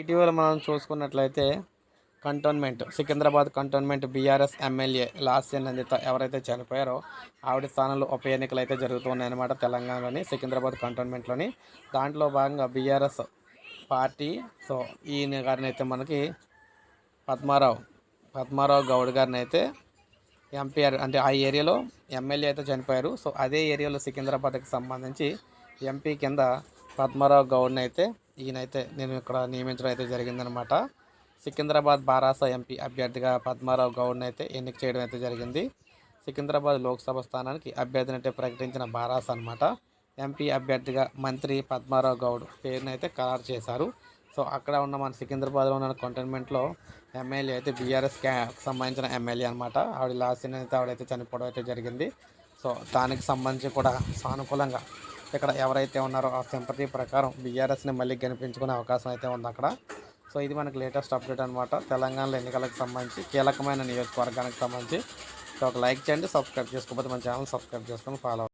ఇటీవల మనం చూసుకున్నట్లయితే cantonment Secunderabad cantonment BRS MLA last Nanditha ఎవరైతే చనిపోయారో ఆవిడ స్థానంలో ఉప ఎన్నికలు అయితే జరుగుతున్నాయన్నమాట తెలంగాణలోని సికింద్రాబాద్ కంటోన్మెంట్లోని. దాంట్లో భాగంగా బీఆర్ఎస్ పార్టీ సో ఈయన గారిని అయితే మనకి పద్మారావు పద్మారావు గౌడ్ గారిని అయితే ఎంపీ అంటే ఆ ఏరియాలో ఎమ్మెల్యే అయితే చనిపోయారు. సో అదే ఏరియాలో సికింద్రాబాద్కి సంబంధించి ఎంపీ కింద పద్మారావు గౌడ్ని అయితే ఈయనైతే నేను ఇక్కడ నియమించడం అయితే జరిగిందనమాట. సికింద్రాబాద్ బారాస ఎంపీ అభ్యర్థిగా పద్మారావు గౌడ్ని అయితే ఎన్నిక చేయడం అయితే జరిగింది. సికింద్రాబాద్ లోక్సభ స్థానానికి అభ్యర్థిని అయితే ప్రకటించిన బారాస అనమాట ఎంపీ అభ్యర్థిగా మంత్రి పద్మారావు గౌడ్ పేరుని అయితే ఖరారు చేశారు. సో అక్కడ ఉన్న మన సికింద్రాబాద్లో ఉన్న కంటైన్మెంట్లో ఎమ్మెల్యే అయితే బీఆర్ఎస్ సంబంధించిన ఎమ్మెల్యే అనమాట ఆవిడ లాస్ట్ అయితే ఆవిడైతే చనిపోవడం అయితే జరిగింది. సో దానికి సంబంధించి కూడా సానుకూలంగా ఇక్కడ ఎవరైతే ఉన్నారో ఆ సింపతి ప్రకారం బీఆర్ఎస్ని మళ్ళీ కనిపించుకునే అవకాశం అయితే ఉంది అక్కడ. సో ఇది మనకి లేటెస్ట్ అప్డేట్ అనమాట తెలంగాణలో ఎన్నికలకు సంబంధించి కీలకమైన నియోజకవర్గానికి సంబంధించి. సో ఒక లైక్ చేయండి సబ్స్క్రైబ్ చేసుకోకపోతే మన ఛానల్ సబ్స్క్రైబ్ చేసుకొని ఫాలో